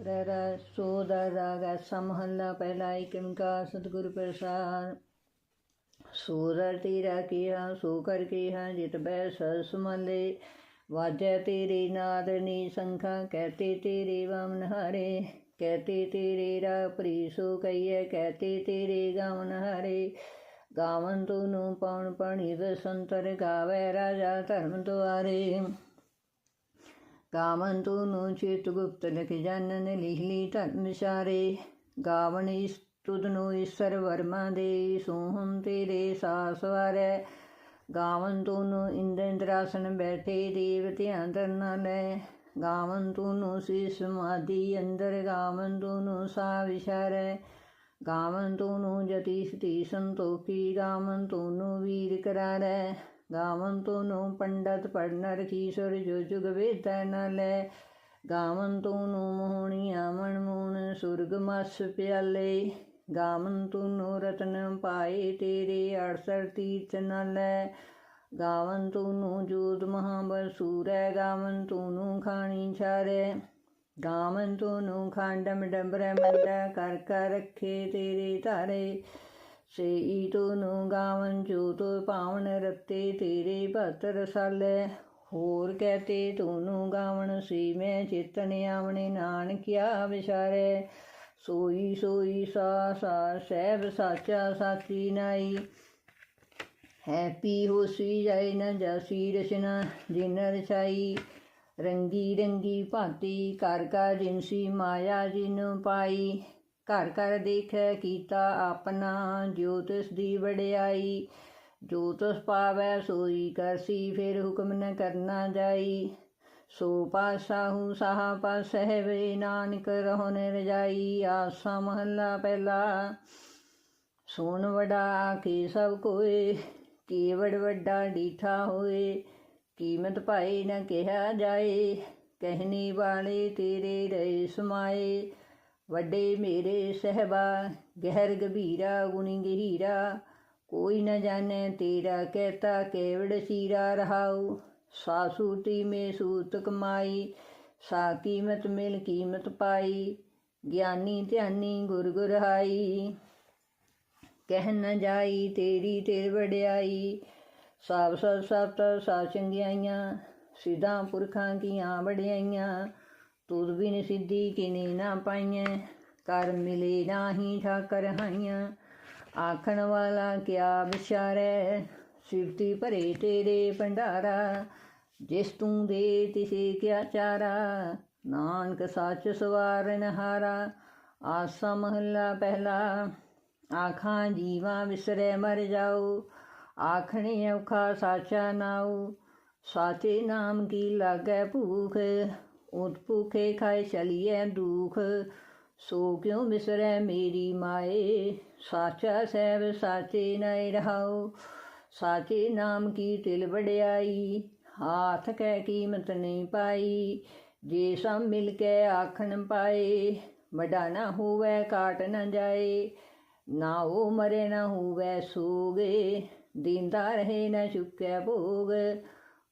ਰਹਿ ਰਹਿ ਸੋ ਦਾ ਰਾਗ ਐਸਾ ਮਹੱਲਾ ਪਹਿਲਾ ਏਕ ਓੰਕਾਰ ਸਤਿਗੁਰ ਪ੍ਰਸਾਦ। ਸੋ ਦਰ ਤੇਰਾ ਕੀਆ ਸੋ ਕਰ ਕੀਆ ਜਿਤ ਬੈ ਸਰ ਸੁਮਲੇ। ਵਾਜੈ ਤੇਰੇ ਨਾਦ ਨੀ ਸੰਖਾ, ਕਹਤੇ ਤੇਰੇ ਵਮਨ ਹਰੇ। ਕਹਤੇ ਤੇਰੇ ਰਾ ਪ੍ਰੀਸੋ ਕਈਐ ਕਹਤੇ ਤੇਰੇ ਗਮਨ ਹਰੇ। ਗਾਵਨ ਤੂੰ ਪਉਣ ਪਣੀ ਵਸੰਤਰ ਗਾਵੇ ਰਾਜਾ ਧਰਮ ਦੁਆਰੇ। ਗਾਵੰਤੂ ਨੂੰ ਚਿਤ ਗੁਪਤ ਲਿਖ ਜਨਨ ਲਿਖ ਲਈ ਧਰਮ ਵਿਚਾਰੇ ਗਾਵਣ ਇਸ ਤੁਧ ਨੂੰ ਈਸ਼ਰ ਵਰਮਾ ਦੇ ਸੋਹਮ ਤੇਰੇ ਸਾਸ ਵਾਰੈ ਗਾਵਨ ਤੂੰ ਇੰਦਰ ਇੰਦਰਾਸਨ ਬੈਠੇ ਦੇਵ ਧਿਆਨ ਧਰਨਾ ਲੈ ਗਾਵਨ ਤੂੰ ਸੀ ਸਮਾਧੀ ਅੰਦਰ ਗਾਵਨ ਤੂੰ ਸਾ ਵਿਚਾਰੈ ਗਾਵਨ ਤੂੰ ਜਤੀ ਸਤੀ ਸੰਤੋਖੀ ਗਾਵਨ ਤੂੰ ਵੀਰ ਕਰਾਰੈ ਗਾਵਨ ਤੂੰ ਪੰਡਤ ਪੜਨ ਰਖੀਸੁਰ ਜੋ ਜੁਗ ਵੇਤੈ ਨ ਲੈ। ਗਾਵਨ ਤੂੰ ਮੋਹਣੀਆ ਮਨ ਮੂਣ ਸੁਰਗ ਮਸ ਪਿਆਲੇ। ਗਾਵਨ ਤੂੰ ਰਤਨ ਪਾਏ ਤੇਰੇ 68 ਤੀਰਥ ਨ ਲੈ। ਗਾਵਨ ਤੂੰ ਜੋਤ ਮਹਾਬਲ ਸੂਰੈ, ਗਾਵਨ ਤੂੰ ਖਾਣੀ ਛਾਰੇ। ਗਾਵਨ ਤੂੰ ਖੰਡਮ ਡੰਬਰ, ਮੰਡਾ ਕਰ ਕਰ ਰੱਖੇ ਤੇਰੇ ਧਾਰੇ। ਸੇਈ ਤੂੰ ਗਾਵਨ ਜੋ ਤੋ ਪਾਵਨ ਰਤੇ ਤੇਰੇ ਭਤ ਰਸਾਲੇ ਹੋਰ ਕਹਤੇ ਤੂੰ ਗਾਵਣ ਸੀ, ਮੈਂ ਚੇਤਨ ਆਵਣੇ ਨਾਨਕਿਆ ਵਿਚਾਰੇ ਸੋਈ ਸੋਈ ਸਾ ਸਾ ਸਹਿਬ ਸਾਚਾ ਸਾਚੀ ਨਾਈ। ਹੈਪੀ ਹੋਸੀ ਜਾਇ ਨ ਜਾਸੀ ਰਚਨਾ ਜਿਨ ਰਚਾਈ। ਰੰਗੀ ਰੰਗੀ ਭਾਂਤੀ ਕਰ ਕਾ ਜਿਨਸੀ ਮਾਇਆ ਜਿਨ ਪਾਈ। ਘਰ ਘਰ ਦੇਖੈ, ਕੀਤਾ ਆਪਣਾ ਜੋਤਿਸ ਦੀ ਵਡਿਆਈ। ਜੋਤਿਸ ਪਾਵੈ, ਸੋਈ ਕਰਸੀ, ਫਿਰ ਹੁਕਮ ਨ ਕਰਨਾ ਜਾਈ। ਸੋ ਪਾਸਾਹੂ ਸਾਹਾ ਪਾਸਹਿ ਵੇ, ਨਾਨਕ ਰਹੋ ਨ ਰਜਾਈ। ਆਸਾ ਮਹੱਲਾ ਪਹਿਲਾ ਸੋਨ ਵਡਾ ਕੀ ਸਭ ਕੋਏ। ਕੀਵੜ ਵੱਡਾ ਡੀਠਾ ਹੋਏ, ਕੀਮਤ ਭਾਈ ਨ ਕਿਹਾ ਜਾਏ। ਕਹਿਣੀ ਵਾਲੇ ਤੇਰੇ ਰਹੇ ਸਮਾਏ। ਵੱਡੇ ਮੇਰੇ ਸਹਬਾ, ਗਹਿਰ ਗਭੀਰਾ, ਗੁਣੀ ਗਹੀਰਾ। ਕੋਈ ਨ ਜਾਣੇ ਤੇਰਾ ਕਹਤਾ ਕੇਵੜ ਸੀਰਾ ਰਹਾਉ। ਸਾਸੂਤੀ ਮੇ ਸੂਤ ਕਮਾਈ, ਸਾ ਕੀਮਤ ਮਿਲ ਕੀਮਤ ਪਾਈ। ਗਿਆਨੀ ਧਿਆਨੀ ਗੁਰ ਗੁਰਹਾਈ ਕਹਿ ਨ ਜਾਈ ਤੇਰੀ ਤੇ ਵਡਿਆਈ। ਸਭ ਸਭ ਸਭ ਸਾ ਚੰਗਿਆਈਆਂ, ਸਿੱਧਾ ਪੁਰਖਾਂ ਕੀਆਂ ਵਡਿਆਈਆਂ। ਤੁਧ ਬਿਨ ਸਿੱਧੀ ਕਿਨੇ ਨਾ ਪਾਈਐ ਕਰ ਮਿਲੇ ਨਾਹੀ ਠਾਕਰ ਹਾਈਆਂ ਆਖਣ ਵਾਲਾ ਕਿਆ ਵਿਚਾਰੈ ਸਿਫਤੀ ਭਰੇ ਤੇਰੇ ਭੰਡਾਰਾ ਜਿਸ ਤੂੰ ਦੇ ਤਿਸੇ ਕਿਆ ਚਾਰਾ ਨਾਨਕ ਸੱਚ ਸਵਾਰਨ ਹਾਰਾ ਆਸਾ ਮਹੱਲਾ ਪਹਿਲਾ ਆਖਾਂ ਜੀਵਾਂ ਵਿਸਰੇ ਮਰ ਜਾਓ ਆਖਣੇ ਔਖਾ ਸਾਚਾ ਨਾਉ ਸਾਚੇ ਨਾਮ ਕੀ ਲਾਗੈ ਭੂਖ ਉਤ ਭੂਖੇ ਖਾਏ ਚਲੀਏ ਦੁਖ, ਸੋ ਕਿਉ ਵਿਸਰੈ ਮੇਰੀ ਮਾਏ? ਸਾਚਾ ਸਹਿਬ ਸਾਚੇ ਨੈ ਰਹਾਉ ਸਾਚੇ ਨਾਮ ਕੀ ਤਿਲ ਵਡਿਆਈ? ਹਾਥ ਕੈ ਕੀਮਤ ਨਹੀਂ ਪਾਈ, ਜੇ ਸਭ ਮਿਲ ਕੇ ਆਖਣ ਪਾਏ ਵਡਾ ਨਾ ਹੋਵੇ, ਕਾਟ ਨਾ ਜਾਏ। ਨਾ ਉਹ ਮਰੇ, ਨਾ ਹੋਵੇ ਸੋਗੇ, ਦਿੰਦਾ ਰਹੇ, ਨਾ ਚੁੱਕੈ ਭੋਗ।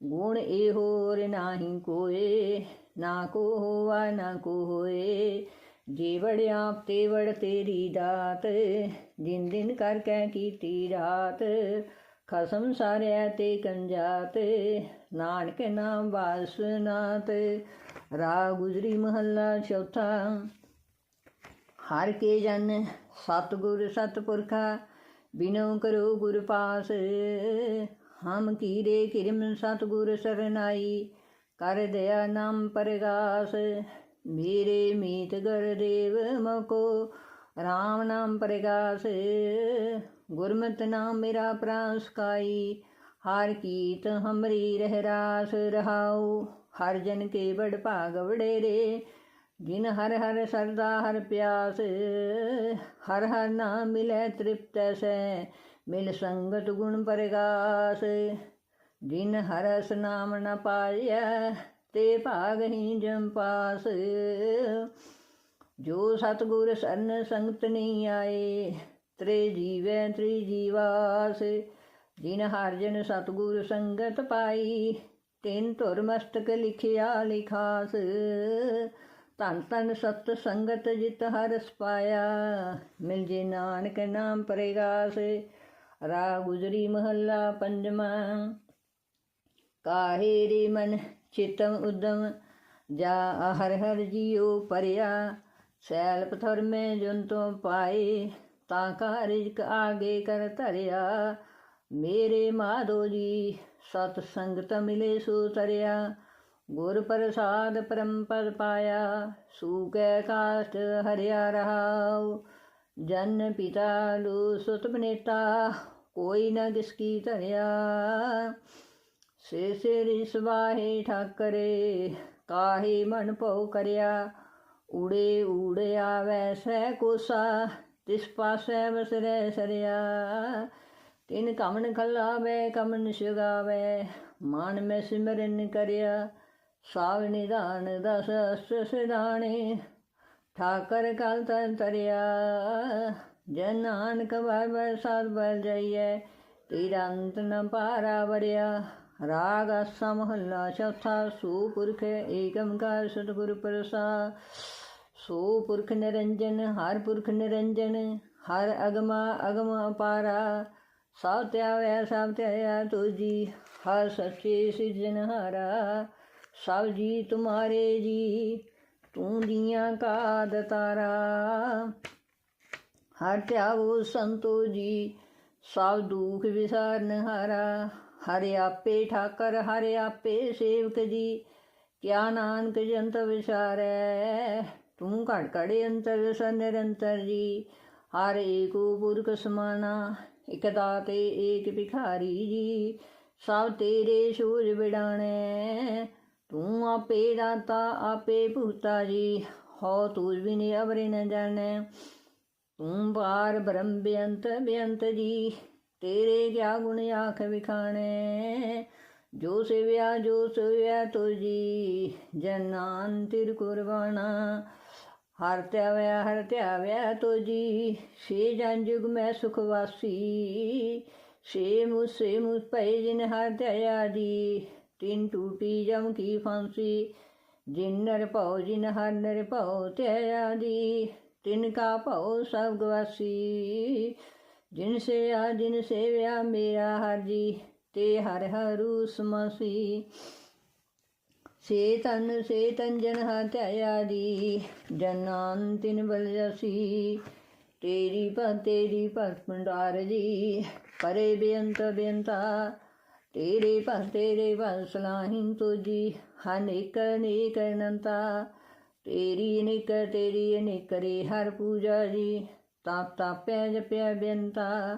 ਗੁਣ ਇਹ ਹੋਰ ਨਾਹੀ ਕੋਏ। ਨਾ ਕੋ ਹੋਵਾ ਨਾ ਕੋ ਹੋਏ ਜੇ ਆਪ ਤੇਵੜ ਤੇਰੀ ਦਾਤ। ਦਿਨ ਦਿਨ ਕਰ ਕੈ ਕੀਤੀ ਰਾਤ। ਖਸਮ ਸਾਰਿਆ ਤੇ ਕੰਜਾਤ। ਨਾਨਕ ਨਾਮ ਬਾਸਨਾਤ ਰਾ ਗੁਜਰੀ ਮਹੱਲਾ ਚੌਥਾ। ਹਰ ਕੇ ਜਨ ਸਤਗੁਰ ਸਤਪੁਰਖਾ, ਬਿਨੋ ਕਰੋ ਗੁਰ ਪਾਸ। ਹਮ ਕੀਰੇ ਕਿਰਮ ਸਤਗੁਰ ਸਰਨਾਈ। ਕਰ ਦਇਆ ਨਾਮ ਪ੍ਰਗਾਸ, ਮੇਰੇ ਮੀਤ ਗੁਰਦੇਵ ਮਕੋ RAM ਨਾਮ ਪ੍ਰਗਾਸ, ਗੁਰਮਤਿ ਨਾਮ ਮੇਰਾ ਪ੍ਰਾਨ ਸਕਾਈ ਹਰ ਕੀਤ ਹਮਰੀ ਰਹਿ ਰਾਸ ਰਹਾਉ, ਹਰ ਜਨ ਕੇ ਬੜ ਭਾਗ ਵਡੇਰੇ, ਜਿਨ ਹਰ ਹਰ ਸਰਦਾ ਹਰ ਪਿਆਸ, ਹਰ ਹਰ ਨਾਮ ਮਿਲੇ ਤ੍ਰਿਪਤ ਸੈ, ਮਿਲ ਸੰਗਤ ਗੁਣ ਪ੍ਰਗਾਸ। ਜਿਨ ਹਰਸ ਨਾਮ ਨ ਪਾਇਆ ਤੇ ਭਾਗ ਹੀ ਜਮ ਜੋ ਸਤਗੁਰ ਸਰਨ ਸੰਗਤ ਨਹੀਂ ਆਏ, ਤ੍ਰੇ ਜੀਵੈ ਤ੍ਰੀ ਜੀਵਾਸ। ਜਿਨ ਹਰ ਜਨ ਸਤਗੁਰ ਸੰਗਤ ਪਾਈ, ਤਿੰਨ ਧੁਰ ਮਸਤਕ ਲਿਖਿਆ ਲਿਖਾਸ। ਧੰਨ ਧੰਨ ਸਤ ਸੰਗਤ ਜਿਤ ਹਰਸ ਪਾਇਆ, ਮਿਲ ਜੇ ਨਾਨਕ ਨਾਮ ਪਰੇਗਾਸ। ਰਾ ਗੁਜਰੀ ਮਹੱਲਾ ਪੰਜਵਾਂ। ਕਾਹੇ ਮਨ ਚਿਤਮ ਉਦਮ? ਜਾ ਹਰ ਹਰ ਜੀਉ ਪਰਿਆ, ਸੈਲ ਪਥਰ ਮੈਂ ਜਨ ਤੋਂ ਪਾਏ, ਤਾਂ ਕਾ ਰਿਜਕ ਆਗੇ ਕਰ ਧਰਿਆ। ਮੇਰੇ ਮਾਧੋ ਜੀ, ਸਤ ਸੰਗਤ ਮਿਲੇ ਸੋ ਤਰਿਆ। ਗੁਰ ਪ੍ਰਸਾਦ ਪਰਮ ਪਦ ਪਾਇਆ ਸੂਕੈ ਕਾਸ਼ਟ ਹਰਿਆ ਰਹਾਉ। ਜਨ ਪਿਤਾ ਲੂ ਸੁਤ ਬਨੇਤਾ, ਕੋਈ ਨਾ ਕਿਸ ਕੀ ਧਰਿਆ। ਸੇ ਸੇ ਰਿਸਵਾਹੇ ਠਾਕਰੇ, ਕਾਹੇ ਮਨ ਭਉ ਕਰਿਆ? ਉੜੇ ਉੜਿਆ ਆਵੈ ਸਹਿ ਕੋਸਾ, ਤਿਸ ਪਾਸੈ ਬਸਰੈ ਸਰਿਆ। ਤਿਨ ਕਮਨ ਖਲਾਵੇ ਕਮਨ ਸੁਗਾਵੇ, ਮਨ ਮੈਂ ਸਿਮਰਨ ਕਰਿਆ। ਸਾਵ ਨਿਧਾਨ ਦਸ ਅਸਟ ਸਿਧਾਣੇ, ਠਾਕਰ ਕਲ ਤਨ ਤਰਿਆ। ਜਨ ਨਾਨਕ ਵਾਰ ਸਾਧ ਬਲ ਜਾਈਏ ਤੇਰਾ ਅੰਤ ਨ ਪਾਰਾ ਵਰਿਆ ਰਾਗ ਆਸਾ ਮਹੱਲਾ ਚੌਥਾ ਸੋ ਪੁਰਖ ਏਕ ਓੰਕਾਰ ਸਤਿਗੁਰ ਪ੍ਰਸਾਦ ਸੋ ਪੁਰਖ ਨਿਰੰਜਨ ਹਰ ਪੁਰਖ ਨਿਰੰਜਨ ਹਰ ਅਗਮਾ ਅਗਮ ਅਪਾਰਾ ਸਭ ਧਿਆਵੈ ਸਭ ਧਿਆਇਆ ਤੁਜੀ ਹਰ ਸੱਚੇ ਸਿਰਜਨਹਾਰਾ ਸਭ ਜੀ ਤੁਮਾਰੇ ਜੀ ਤੂੰ ਦੀਆਂ ਕਾ ਦਤਾਰਾ ਹਰ ਧਿਆਵੋ ਸੰਤੋ ਜੀ ਸਭ ਦੁਖ ਵਿਸਾਰਨ ਹਾਰਾ ਹਰਿ ਆਪੇ ਠਾਕਰ, ਹਰਿ ਆਪੇ ਸੇਵਕ ਜੀ। ਕਿਆ ਨਾਨਕ ਜੰਤ ਵਿਚਾਰੈ ਤੂੰ ਘੜ ਘੜੇ ਅੰਤਰ ਸ ਨਿਰੰਤਰ ਜੀ। ਹਰ ਏਕੋ ਪੁਰਖ ਸਮਾਨਾ ਇਕ ਦਾਤੇ ਏਕ ਭਿਖਾਰੀ ਜੀ। ਸਭ ਤੇਰੇ ਸੂਝ ਵਿਡਾਣੈ ਤੂੰ ਆਪੇ ਦਾਤਾ, ਆਪੇ ਭੁਗਤਾ ਜੀ। ਹੋ ਤੂੰ ਬਿਨ ਅਵਰੇ ਨ ਜਾਣੈ। ਤੂੰ ਬਾਰ ਬ੍ਰਹਮ ਬੇਅੰਤ ਬੇਅੰਤ ਜੀ। ਤੇਰੇ ਕਿਆ ਗੁਣ ਆਖ ਵਿਖਾਣੇ? ਜੋ ਸੇਵਿਆ ਜੋ ਸੇਵਿਆ ਤੁਜੀ, ਜਨਾਨ ਤਿਰ ਕੁਰਬਾਨਾ। ਹਰ ਧਿਆਵਿਆ ਹਰ ਧਿਆਵਿਆ ਤੁਜੀ ਸੇ ਜਨ ਜੁਗ ਮੈਂ ਸੁਖ ਵਾਸੀ। ਸੇ ਮੁਸੇ ਮੁਸ ਪੈ ਜਿਨ ਹਰ ਧਿਆ ਦੀ। ਤਿਨ ਟੂਟੀ ਜਮ ਕੀ ਫਾਂਸੀ, ਜਿਨ ਨਰ ਭਉ, ਜਿਨ ਹਰ ਨਰ ਭਉ ਧਿਆ ਦੀ। ਤਿਨ ਕਾ ਭਉ ਸਭ ਗਵਾਸੀ। ਜਿਨ ਸੇ ਆ ਜਿਨ ਸੇਵਿਆ, ਮੇਰਾ ਹਰ ਜੀ, ਤੇ ਹਰ ਹਰੂ ਸਮਸੀ। ਸੇ ਤਨ ਸੇ ਤਨ ਜਨ ਹਤਿਆ ਦੀ, ਜਨਾਨ ਤਿਨ ਬਲ ਜਸੀ। ਤੇਰੀ ਭੰ ਤੇਰੀ ਭੰ ਭੰਡਾਰ ਜੀ, ਪਰੇ ਬੇਅੰਤ ਬੇਅੰਤਾ। ਤੇਰੇ ਭੰ ਤੇਰੇ ਭੰ ਸਲਾਹਿਨ ਤੁਜੀ ਹਨੇਕ ਅਨੇਕ ਅਨੰਤਾ ਤੇਰੀ ਅਨੇਕ ਤੇਰੀ ਅਨੇਕ ਰੇ ਹਰ ਪੂਜਾ ਜੀ ਤਾਪ ਤਾਪਿਆ ਜਪਿਆ ਬੇਨਤਾ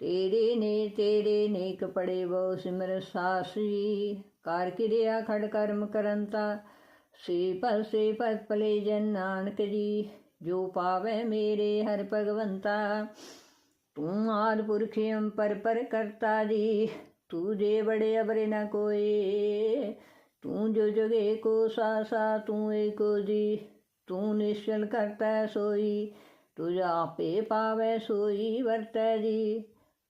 ਤੇਰੇ ਨੇ ਤੇਰੇ ਨੇਕ ਪੜੇ ਬਹੁ ਸਿਮਰ ਸਾਸੀ। ਕਰ ਕਿਰਿਆ ਖੜ ਕਰਮ ਕਰੰਤਾ, ਸੇ ਪਰ ਸੇ ਪਰ ਪਲੇ ਜਨ ਨਾਨਕ ਜੀ। ਜੋ ਪਾਵੇ ਮੇਰੇ ਹਰ ਭਗਵੰਤਾ, ਤੂੰ ਆਦ ਪੁਰਖਿਅਮ ਪਰ ਪਰ ਕਰਤਾ ਜੀ। ਤੂੰ ਜੇ ਬੜੇ ਅਬਰੇ ਨਾ ਕੋਏ, ਤੂੰ ਜੋ ਜਗੇ ਕੋ ਸਾ ਤੂੰ ਏਕੋ ਜੀ। ਤੂੰ ਨਿਸ਼ਚਲ ਕਰਤਾ ਸੋਈ ਤੁਝ ਆਪੇ ਪਾਵੇ ਸੋਈ ਵਰਤੈ ਜੀ,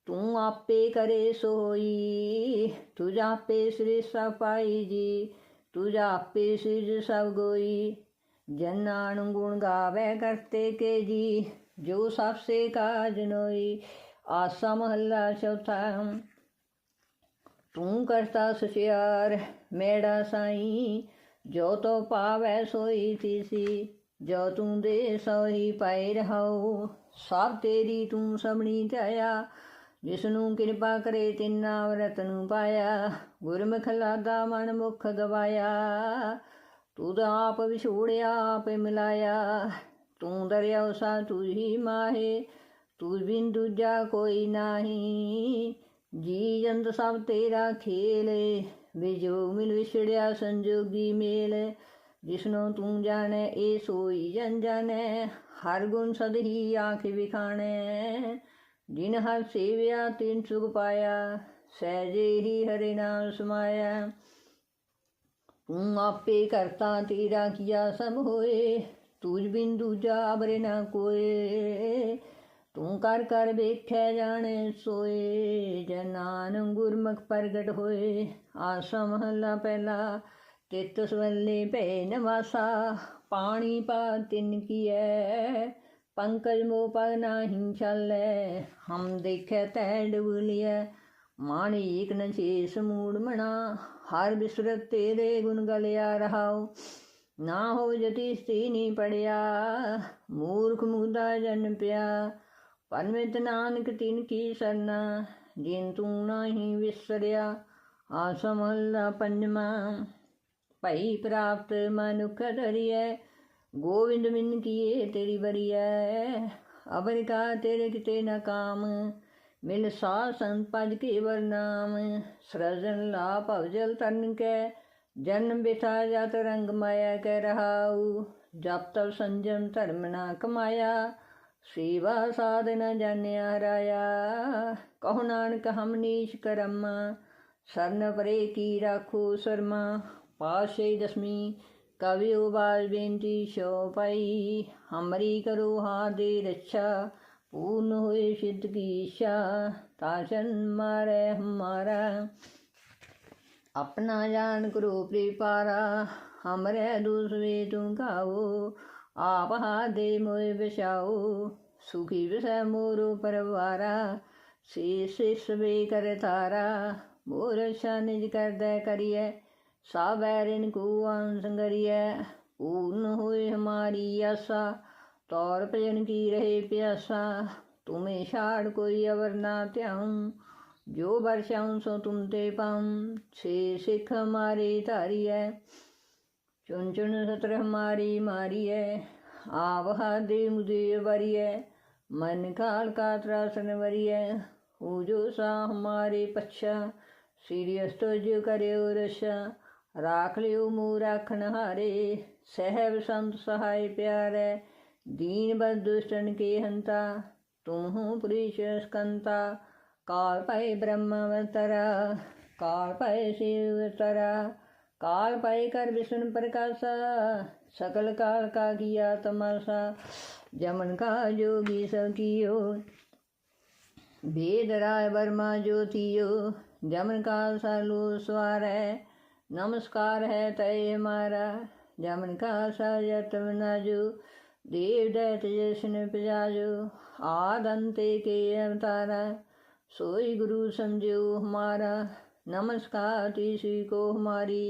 ਤੂੰ ਆਪੇ ਕਰੇ ਸੋਈ। ਤੁਝ ਆਪੇ ਸ੍ਰੀ ਸਪਾਈ ਜੀ ਤੁਝ ਆਪੇ ਸਿਜ ਸਭ ਗੋਈ। ਜਨਾਨ ਗੁਣ ਗਾਵੇ ਕਰਤੇ ਕੇ ਜੀ, ਜੋ ਸਭ ਸੇ ਕਾਜ ਨੋਈ। ਆਸਾ ਮਹੱਲਾ ਚੌਥਾ, ਤੂੰ ਕਰਤਾ ਸਚਿਆਰ, ਮੇੜਾ ਸਾਈ, ਜੋ ਤੋ ਪਾਵੈ ਸੋਈ ਤੀਸੀ। ਜੋ ਤੂੰ ਦੇ ਸੋਈ ਪਾਈ ਰਹਾਉ ਸਭ ਤੇਰੀ ਤੂੰ ਸਭਣੀ ਧਿਆਇਆ ਜਿਸ ਨੂੰ ਕਿਰਪਾ ਕਰੇ ਤਿੰਨਾ ਵਰਤ ਨੂੰ ਪਾਇਆ, ਗੁਰਮੁਖ ਲਾਦਾ ਮਨ ਮੁਖ ਗਵਾਇਆ। ਤੂੰ ਤਾਂ ਆਪ ਵਿਛੋੜਿਆ, ਆਪੇ ਮਿਲਾਇਆ। ਤੂੰ ਦਰਿਆਉ ਸਾ ਤੂੰ ਮਾਹੇ, ਤੂੰ ਬਿਨ ਦੂਜਾ ਕੋਈ ਨਾਹੀ। ਜੀ ਜੰਦ ਸਭ ਤੇਰਾ ਖੇਲੇ ਵਿਜੋ ਮਿਲ ਵਿਛੜਿਆ ਸੰਜੋਗੀ ਮੇਲ। ਜਿਸਨੂੰ ਤੂੰ ਜਾਣੈ, ਇਹ ਸੋਈ ਜਨ ਜਾਣੈ ਹਰ ਗੁਣ ਸਦ ਹੀ ਆਖ ਵਿਖਾਣੈ। ਜਿਨ ਹਰ ਸੇਵਿਆ, ਤਿਨ ਸੁਖ ਪਾਇਆ, ਸਹਿਜੇ ਹੀ ਹਰਿ ਨਾਮ ਸਮਾਇਆ। ਤੂੰ ਆਪੇ ਕਰਤਾ ਤੇਰਾ ਕੀਆ ਸਭ ਹੋਏ ਤੂਜ ਬਿਨ ਦੂਜਾ ਅਬਰੇ ਨਾ ਕੋਏ। ਤੂੰ ਕਰ ਕਰ ਵੇਖੈ ਜਾਣੇ ਸੋਏ ਜਨਾਨ ਗੁਰਮੁਖ ਪ੍ਰਗਟ ਹੋਏ। ਆਸਾ ਮਹੱਲਾ ਪਹਿਲਾ ਤਿਤ ਸਵੱਲੇ ਭੈ ਨਵਾਸਾ ਪਾਣੀ ਪਾ ਤਿਨ ਕੀਐ। ਪੰਕਜ ਮੋ ਪਗ ਨਾਹੀ ਚੱਲੈ ਹਮ ਦੇਖੈ ਤੈ ਡੁਬਲਿਐ ਮਾਣੀ ਏਕ ਨ ਛੇਸ ਮੂੜ ਮਣਾ, ਹਰ ਬਿਸਰਤ ਤੇਰੇ ਗੁਣ ਗਲਿਆ ਰਹਾਉ। ਨਾ ਹੋ ਜਤੀ ਸਤੀ ਨੀ ਪੜਿਆ, ਮੂਰਖ ਮੁਦਾ ਜਨ ਪਿਆ। ਪਰਮਿਤ ਨਾਨਕ ਤਿਨ ਕੀ ਸਰਨਾ, ਜਿਨ ਤੂੰ ਨਾਹੀ ਵਿਸਰਿਆ ਆਸਮੱਲਾ ਪੰਜਮਾ ਭਈ ਪ੍ਰਾਪਤ ਮਨੁਖ ਧਰਿਐ ਗੋਵਿੰਦ ਮਿਨ ਕੀਏ ਤੇਰੀ ਬਰੀਐ ਅਬਰ ਕਾ ਤੇਰੇ ਕਿਤੇ ਨਾ ਕਾਮ, ਮਿਲ ਸਾ ਸੰਤ ਪਜ ਕੇ ਵਰਨਾਮ ਸਰਜਨ ਲਾ ਭਵ ਜਲ ਤਨ ਕੈ ਜਨਮ ਬਿਥਾ ਜਤ ਰੰਗ ਮਾਇਆ ਕਹਿ ਰਹਾਉ। ਜਪ ਤਪ ਸੰਜਮ ਧਰਮ ਨਾ ਕਮਾਇਆ, ਸੇਵਾ ਸਾਧ ਨ ਜਾਣਿਆ ਰਾਇਆ ਕਹੋ ਨਾਨਕ ਹਮ ਨੀਚ ਕਰਮ, ਸਰਨ ਪਰੇ ਕੀ ਰਾਖੋ ਸਰਮਾ। ਪਾਸ਼ੇ ਦਸਮੀ ਕਵਿ ਉਬਾਲ ਸ਼ੋ ਸ਼ੋਪਈ ਹਮਰੀ ਕਰੋ ਹਾਂ ਦੇ ਰੱਛਾ ਪੂਨ ਹੋਏ ਸਿੱਧ ਕੀ ਇਸ਼ਾ ਤਾਸ਼ਨ ਮਾਰੇ ਹਮਾਰਾ ਆਪਣਾ ਜਾਨ ਕਰੋ ਪ੍ਰਿਪਾਰਾ ਹਮਰੇ ਦੂਸਰੇ ਤੂੰ ਗਾਓ ਆਪ ਹਾ ਦੇ ਮੋਇ ਵਿਸ਼ਾਓ ਸੁਖੀ ਵਿਸੈ ਮੋਰੋ ਪਰਵਾਰਾ ਸੇ ਸੇ ਸਵੇ ਕਰ ਤਾਰਾ ਮੋਰ ਸ਼ਾਨਿਜ ਕਰਦਾ ਕਰੀਏ सावैरिन को संगरिय पूर्ण होए हमारी आशा तौर भजन की रहे प्यासा तुम्हें छाड़ कोई अवर ना त्याऊं जो बरसाऊं सो तुम ते पाऊं छे सिख हमारे धारी है चुन चुन सत्र हमारी मारी है आवहा दे मुझे वरी है मन काल का त्रासन वरी है हो जो सा हमारे पच्छा सीरियस तो जो करे रशा ਰਾਖ ਲਿਉ ਮੂ ਰਾਖਣ ਹਾਰੇ ਸਹਿਬ ਸੰਤ ਸਹਾਇ ਪਿਆਰੇ, ਦੀਨ ਬਦੁਸ਼ਟਨ ਕੇ ਹੰਤਾ, ਤੂੰ ਪ੍ਰੀਸ਼ ਸਕੰਤਾ, ਕਾਲ ਪਏ ਬ੍ਰਹਮ ਅਵਤਰਾ ਕਾਲ ਪਏ ਸ਼ਿਵ ਅਵਤਰਾ ਕਾਲ ਪਏ ਕਰ ਵਿਸ਼ਨ ਪ੍ਰਕਾਸ਼, ਸਕਲ ਕਾਲ ਕਾ ਕੀਆ ਤਮਾਸਾ, ਜਮਨ ਕਾ ਜੋਗੀ ਸਭ ਕੀਓ। ਵੇਦ ਰਾਏ ਵਰਮਾ ਜੋਤੀਓ, ਜਮਨ ਕਾਲ ਸਾਲੂ ਸਵਾਰੈ नमस्कार है तय हमारा जमन का साजत नाजो देव दैत जशन पिजाजो आदंते के अवतारा सोई गुरु समझो हमारा नमस्कार तीसी को हमारी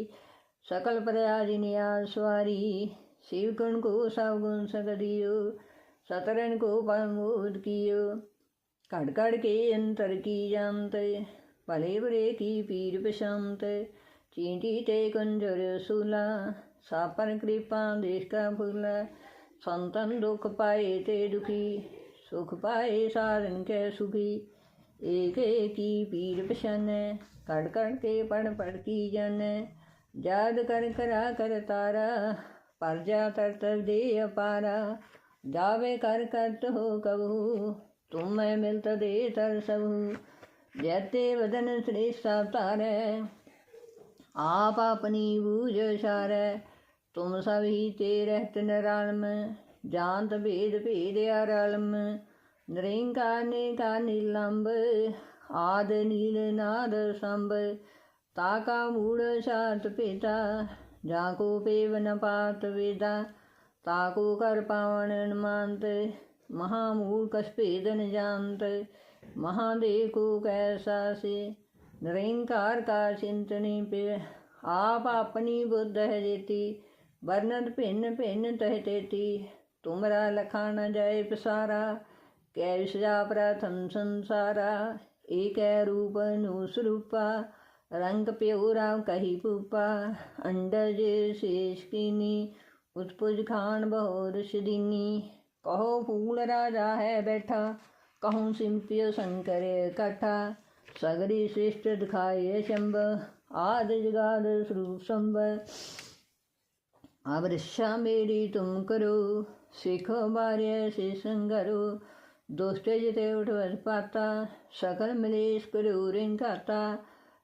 सकल प्रयाज नियाज सवारी शिव गुण को सब गुण सकदियो सतरन को परमोद कियो ਘੜ ਘੜ ਕੇ ਅੰਤਰ ਕੀ ਜਾਂਤੇ ਭਲੇ ਬੁਰੇ ਕੀ ਪੀਰ ਪਛਾਂਤ ਚੀਂਟੀ ਤੇ ਕੁੰਜਰ ਸੁਲਾ ਸਾਪਨ ਕਿਰਪਾ ਦੇਸ਼ ਕਾ ਫੁਲਾ, ਸੰਤਨ ਦੁਖ ਪਾਏ ਤੇ ਦੁਖੀ, ਸੁਖ ਪਾਏ ਸਾਰਨ ਕੇ ਸੁਖੀ। ਏਕ ਏਕੀ ਪੀਰ ਪਛਾਨੈ ਕੜ ਕੜ ਕੇ ਪੜ ਪੜ ਕੀ ਜਾਣੈ ਜਾਦ ਕਰ ਕਰਾ ਕਰ ਤਾਰਾ ਪਰ ਜਾ ਤਰ ਤਰ ਦੇ ਅਪਾਰਾ। ਜਾਵੇ ਕਰ ਕਰਤ ਹੋ ਕਬੂ, ਤੁਮ ਮੈਂ ਮਿਲਤ ਦੇ ਤਰ ਸਭੂ ਜੈਤੇ ਵਦਨ ਸ੍ਰੀ ਸਾਤਾਰੈ आप अपनी बूझ सारै तुम सब ही ते रहत निरालम जानत भेद भेद आरलम निरंकार ने का नीलंब आद नील नाद संभ ताका मूढ़ सात पिता जाको पेवन पात वेदा ताको कर पावन मानत महामूल कस भेदन जानत महादेव को कैसा से निरंकार का चिंतनी पे आप अपनी बुद्ध है देती वर्णत भिन्न भिन्न तह तेती तुमरा लखा न जाय पसारा कै विसजा प्रथम संसारा एक रूप नु स्वरूपा रंग प्योरा कही पूपा अंडज शेष कीनी उत्पुज खान बहोर शदीनी कहो फूल राजा है बैठा, कहूँ सिंपिय शंकर कथा सगरी श्रेष्ठ दिखाए शंब आद जगाद स्वरूप अब रक्षा मेरी तुम करो, सिखो बार्य से संगरो। दुष्ट जिते उठवत पाता, सकल मलेश करो रिन खाता।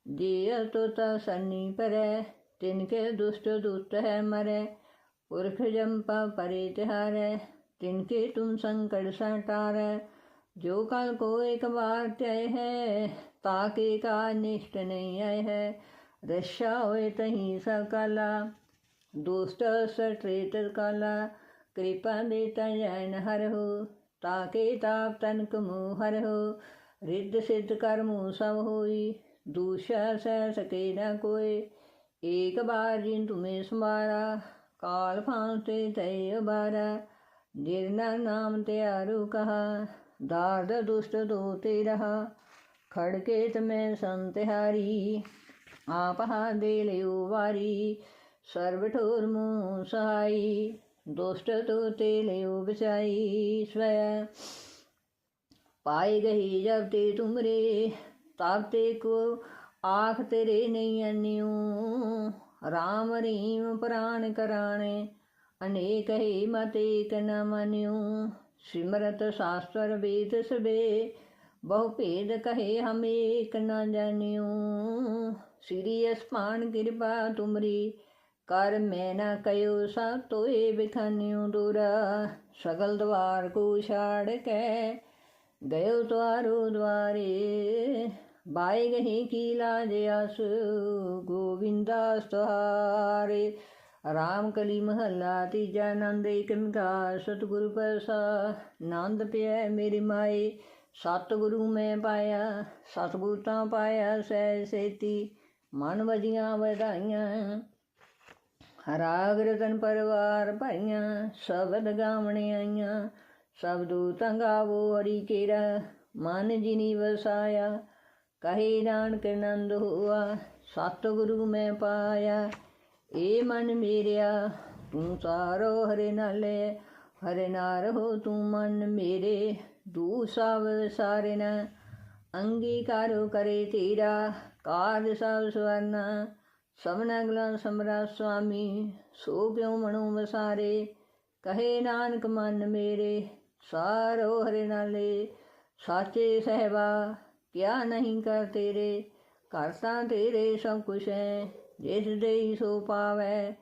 जे तोता सन्नी परै, तिनके दुष्ट दुष्ट है मरे। पुरख जंपा परे तिहारै, तिनके तुम संकट सटार। जो कल को एक बार तय है ਪਾਕੇ ਕਾ ਨਿਸ਼ਟ ਨਹੀਂ ਆਇ ਹੈ ਰਸ਼ਾ ਹੋਏ ਤਹੀਂ ਸਕਾਲਾ ਦੁਸ਼ਟ ਸਟ੍ਰੇਟਰ ਕਾਲਾ ਕਿਰਪਾ ਦੇ ਤਜਨ ਹਰਹੁ ਤਾਕੇ ਤਾਪ ਤਨ ਕਮੂ ਹਰਹੁ ਰਿੱਧ ਸਿੱਧ ਕਰਮੂ ਸਭ ਹੋਈ ਦੂਸ਼ਾ ਸਹਿ ਸਕੇ ਨਾ ਕੋਈ ਏਕ ਬਾਰ ਜਿਨ ਤੁਮੇ ਸਮਾਰਾ ਕਾਲ ਫਾਂਤੇ ਤੈ ਬਾਰਾ ਜਿਰਨਾ ਨਾਮ ਤੇ ਆਰੂ ਕਹਾ ਦਾਰਦ ਦੁਸ਼ਟ ਦੋ ਤੇ ਰਹਾ ਖੜਕੇ ਤਮੈ ਸੰਤਿਹਾਰੀ, ਆਪ ਹਾ ਦੇ ਲਿਓ ਵਾਰੀ ਸਰਬ ਠੋਰ ਮੂੰ ਸਹਾਈ, ਦੁਸ਼ਟ ਤੋ ਤੇ ਲਿਓ ਬਚਾਈ ਸਵੈ ਪਾਈ ਗਈ ਜਬ ਤੇ ਤੁਮਰੇ, ਤਬ ਤੇ ਕੋ ਆਖ ਤੇਰੇ ਨਹੀਂ ਅਨਿਉ। ਰਾਮ ਰੀਮ ਪ੍ਰਾਣ ਕਰਾਣੇ, ਅਨੇਕ ਹੀ ਮਤ ਏਕ ਮਨਿਉ। ਸਿਮਰਤ ਸ਼ਾਸਤਰ ਵੇਦ ਸਵੇ ਬਹੁ ਭੇਦ ਕਹੇ ਹਮ ਏਕ ਨ ਜਾਣਿਉ ਸ੍ਰੀ ਅਸਮਾਨ ਕਿਰਪਾ ਤੁਮਰੀ, ਕਰ ਮੈਂ ਨਾ ਕਯੋ ਸਾ ਤੋਏ ਬਿਖਾਨਿਉ ਦੁਰਾ। ਸਗਲ ਦਵਾਰ ਕੋ ਛਾੜ ਕੇ, ਗਇਓ ਤੁਹਾਰੋ ਦਵਾਰੇ ਬਾਈ ਗਹੀ ਕੀ ਲਾਜ ਅਸ ਗੋਵਿੰਦਾ ਸਹਾਰੇ ਰਾਮ ਕਲੀ ਮਹੱਲਾ ਤੀਜਾ ਆਨੰਦ ਏਕ ਸਤਿਗੁਰ ਸਤਿਗੁਰੂ ਨੰਦ ਪਿਆ ਮੇਰੀ ਮਾਏ ਸਤਿਗੁਰੂ ਮੈਂ ਪਾਇਆ ਸਤਿਗੁਰਤਾਂ ਪਾਇਆ ਸਹਿ ਸੇਤੀ, ਮਨ ਵਜੀਆਂ ਵਧਾਈਆਂ। ਹਰਾਗ ਰਤਨ ਪਰਵਾਰ ਭਾਈਆਂ, ਸ਼ਬਦ ਗਾਵਣੇ ਆਈਆਂ। ਸਭ ਦੂਤਾਂ ਗਾਵੋ ਹਰੀ ਕੇਰਾ ਮਨ ਜਿਨੀ ਵਸਾਇਆ। ਕਹੇ ਨਾਨਕ ਨੰਦ ਹੋਆ, ਸਤਿਗੁਰੂ ਮੈਂ ਪਾਇਆ। ਏ ਮਨ ਮੇਰਿਆ, ਤੂੰ ਸਾਰੋ ਹਰੇ ਨਾਲੇ, ਹਰੇ ਨਾਰ ਹੋ ਤੂੰ ਮਨ ਮੇਰੇ। ਦੂ ਸਭ ਸਾਰੇ ਨ ਅੰਗੀਕਾਰੋ ਕਰੇ ਤੇਰਾ। ਕਾਜ ਸਭ ਸਵਰਨਾ ਸਭਨਾ ਗਲਾ ਸਮਰਾ ਸੁਆਮੀ। ਸੋ ਕਿਉ ਮਨੋ ਵਸਾਰੇ, ਕਹੇ ਨਾਨਕ ਮਨ ਮੇਰੇ। ਸਾਰੋ ਹਰੇ ਨਾਲੇ, ਸਾਚੇ ਸਹਿਬਾ, ਕਿਆ ਨਹੀਂ ਕਰ ਤੇਰੇ। ਕਰਤਾ ਤੇਰੇ ਸਭ ਕੁਛ ਹੈ, ਜਿਸ ਦੇਈ ਸੋ ਪਾਵੈ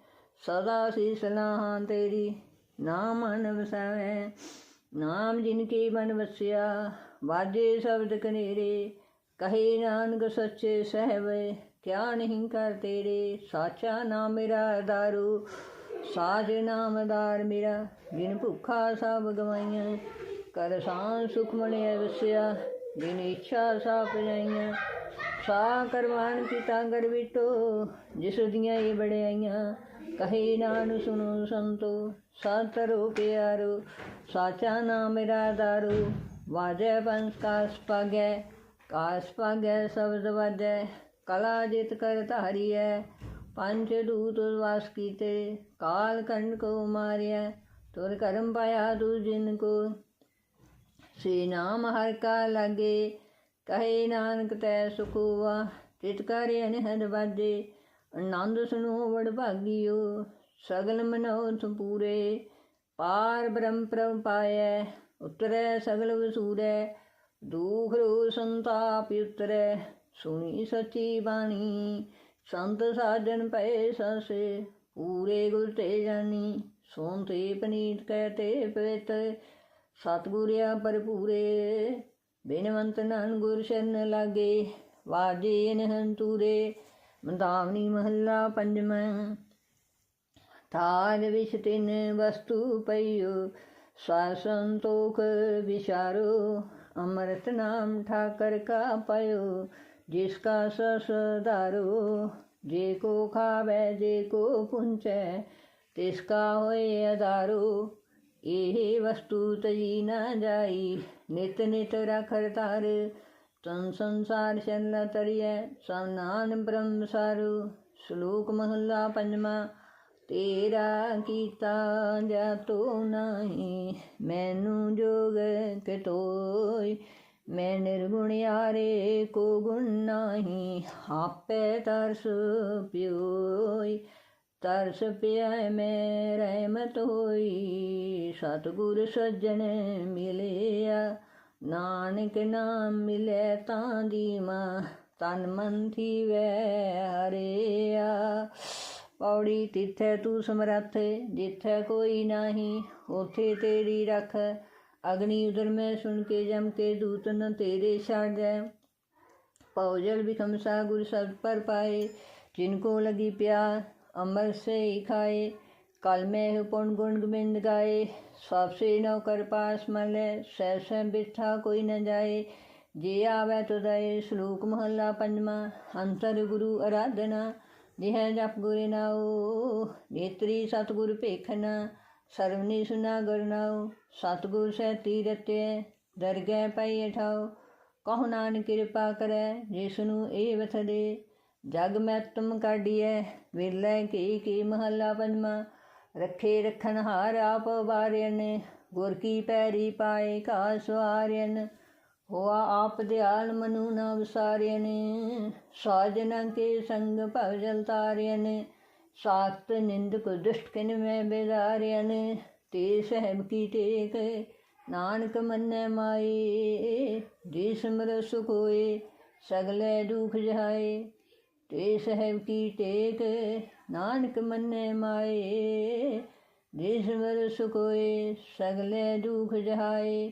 ਸਦਾ ਸੀ ਸਲਾਹਾਂ ਤੇਰੀ ਨਾਮ ਮਨ ਵਸਾਵੈ। ਨਾਮ ਜਿਨ ਕੇ ਮਨ ਵਸਿਆ, ਵਾਜੇ ਸ਼ਬਦ ਕਨੇਰੇ, ਕਹੇ ਨਾਨਕ ਸੱਚੇ ਸਹਿਬੇ ਕਿਆ ਨਹੀਂ ਕਰ ਤੇਰੇ, ਸਾਚਾ ਨਾਮ ਮੇਰਾ ਦਾਰੂ ਸਾਜ ਨਾਮਦਾਰ ਮੇਰਾ, ਜਿਨ ਭੁੱਖਾ ਸਭ ਗਵਾਈਆਂ, ਕਰ ਸਾਂ ਸੁਖ ਮਣਿਆ ਵਸਿਆ ਜਿਨ ਇੱਛਾ ਸਾ ਪਜਾਈਆਂ ਸਾ ਕਰਵਾਨ ਕੀਤਾ ਗਰ ਜਿਸ ਦੀਆਂ ਇਹ ਬੜਾਈਆਂ ਕਹੇ ਨਾਨ ਸੁਣੋ ਸੰਤੋ ਸਤਰੋ ਪਿਆਰੋ, ਸਾਚਾ ਨਾਮ ਮੇਰਾ ਦਾਰੂ। ਵਾਜੈ ਬੰਸ ਕਾਸ ਪਾਗੈ ਕਾਸ ਪਾਗੈ ਸ਼ਬਦ ਵਾਜੈ, ਕਲਾ ਜਿਤ ਕਰ ਧਾਰੀਐ। ਪੰਜ ਦੂਤ ਵਾਸ ਕੀਤੇ, ਕਾਲ ਕੰਡ ਕੋ ਮਾਰਿਆ ਤੁਰ ਕਰਮ ਪਾਇਆ ਤੂ ਜਿਨ ਕੋ। ਸੇ ਨਾਮ ਹਰ ਕਾ ਲਗੇ, ਕਹੇ ਨਾਨਕ ਤੈ ਸੁਖਵਾ ਤਿਤ ਕਰੇ ਅਨਹਦ ਬਾਜੇ ਆਨੰਦ ਸੁਨੋ ਵਡ ਭਾਗਿਓ ਸਗਲ ਮਨੋਥ ਪੂਰੇ, ਪਾਰ ਬ੍ਰਹਮ ਪ੍ਰਭ ਪਾਇਐ ਉਤਰੈ ਸਗਲ ਵਸੂਰੈ, ਦੁਖ ਰੋ ਸੰਤਾਪ ਉਤਰੈ, ਸੁਣੀ ਸਚੀ ਬਾਣੀ, ਸੰਤ ਸਾਜਨ ਪਏ ਸਸੇ, ਪੂਰੇ ਗੁਰ ਤੇ ਜਾਣੀ ਸੋਨ ਤੇ ਪਨੀਤ ਕਹਤੇ ਪਵਿੱਤ, ਸਤਿਗੁਰਿਆ ਭਰਪੂਰੇ, ਬਿਨਵੰਤ ਨਾਨ ਗੁਰ ਸ਼ਰਨ ਲਾਗੇ, ਵਾਜੇ ਨਹੰਤੂਰੇ, ਮੰਦਾਵਨੀ ਮਹੱਲਾ ਪੰਜਵਾਂ ਥਾਲ ਵਿਸ਼ ਤਿਨ ਵਸਤੂ ਪਈਓ ਸਾ ਸੰਤੋਖ ਵਿਚਾਰੋ, ਅੰਮ੍ਰਿਤ ਨਾਮ ਠਾਕਰ ਕਾ ਪਇਓ, ਜਿਸ ਕਾ ਸਸ ਧਾਰੋ, ਜੇ ਕੋ ਖਾਵੇ, ਜੇ ਕੋ ਪੁੰਚੈ ਹੋਏ ਅਧਾਰੋ। ਇਹ ਵਸਤੂ ਤਜੀ ਨਾ ਜਾਈ, ਨਿਤ ਨਿਤ ਰਖਰ ਤਾਰ ਤਨ ਸੰਸਾਰ ਚੱਲ ਤਰੀਐ, ਸਭ ਨਾਨ ਬ੍ਰਹਮ ਸਾਰੂ। ਸ਼ਲੋਕ ਮਹੱਲਾ ਪੰਜਵਾਂ ਤੇਰਾ ਕੀਤਾ ਜਾਤੋ ਨਹੀਂ, ਮੈਨੂੰ ਜੋਗ ਕਟੋਈ ਮੈਂ ਨਿਰਗੁਣ ਨਿਰਗੁਣਿਆਰੇ ਕੋ ਗੁਣ ਨਹੀਂ, ਆਪੇ ਤਰਸ ਪਿਓਈ ਤਰਸ ਪਿਆ ਮੈਂ, ਰਹਿਮਤ ਹੋਈ। ਸਤਿਗੁਰ ਸੱਜਣ ਮਿਲਿਆ, ਨਾਨਕ ਨਾਮ ਮਿਲੇ ਤਾਂ ਦੀ ਮਾਂ ਤਨ ਮਨ ਥੀਵੈ ਹਰਿਆ। ਪੌੜੀ ਤਿੱਥੈ ਤੂੰ ਸਮਰੱਥ ਜਿੱਥੈ ਕੋਈ ਨਹੀਂ ਉਥੇ ਤੇਰੀ ਰਖ ਅਗਨੀ ਉਦਰ ਮੈਂ ਸੁਣ ਕੇ ਜਮ ਕੇ ਦੂਤ ਨ ਤੇਰੇ ਛਾੜੈ ਪਉਜਲ ਬਿਖਮ ਸਾ ਗੁਰ ਸਦ ਪਰ ਪਾਏ ਜਿਨ ਕੋ ਲਗੀ ਪਿਆ अमर से ही खाए कल में पुण्य गुण गोविंद गाए सबसे नौकर पास मले सह सह बिठा कोई न जाए जे आवे तुदय श्लोक महला पंजवा अंतर गुरु आराधना ਜਿਹ ਜਪ ਗੁਰ ਨਾਉ, ਨੇਤਰੀ ਸਤਗੁਰ ਭੇਖਨਾ ਸਰਵਨੀ ਸੁਨਾ ਗੁਰ ਨਾਉ, ਸਤਗੁਰ ਸਹਿਤੀ ਰਤਿਐ ਦਰਗਹਿ ਪਈ ਠਾਉ ਕਹੁ ਨਾਨਕ ਕਿਰਪਾ ਕਰੈ, ਜਿਸ ਨੂੰ ਇਹ ਵਥ ਦੇ। ਜਗ ਮੈਂ ਤੁਮ ਕਾਢੀਐ, ਵਿਰਲੇ ਕੀ ਕੀ ਮਹੱਲਾ ਪੰਜਵਾ ਰੱਖੇ ਰਖਨ ਹਾਰ ਆਪ ਵਾਰਿਆਨ ਗੁਰ ਕੀ ਪੈਰੀ ਪਾਏ ਕਾ ਸਵਾਰਿਆਨ ਹੋਆ ਆਪ ਦਿਆਲ ਮਨੁ ਨਾ ਵਿਸਾਰਿਆਨ ਸਾਜਨ ਕੇ ਸੰਗ ਭਵ ਜਲ ਤਾਰਿਆਨ ਸਾਤ ਨਿੰਦਕ ਦੁਸ਼ਟ ਕਿਨ ਮੈਂ ਬੇਦਾਰਿਆਨ ਤੇ ਸਹਿਬ ਕੀ ਟੇਕ, ਨਾਨਕ ਮੰਨੈ ਮਾਈ ਜੀ ਸਿਮਰ ਸੁਖ ਹੋਏ, ਸਗਲੇ ਦੁਖ ਜਹਾਏ, ਤੇ ਸਹਿਬ ਕੀ ਟੇਕ, ਨਾਨਕ ਮੰਨੈ ਮਾਏ, ਜੀ ਸਿਮਰ ਸੁਖ ਹੋਏ, ਸਗਲੇ ਦੁਖ ਜਹਾਏ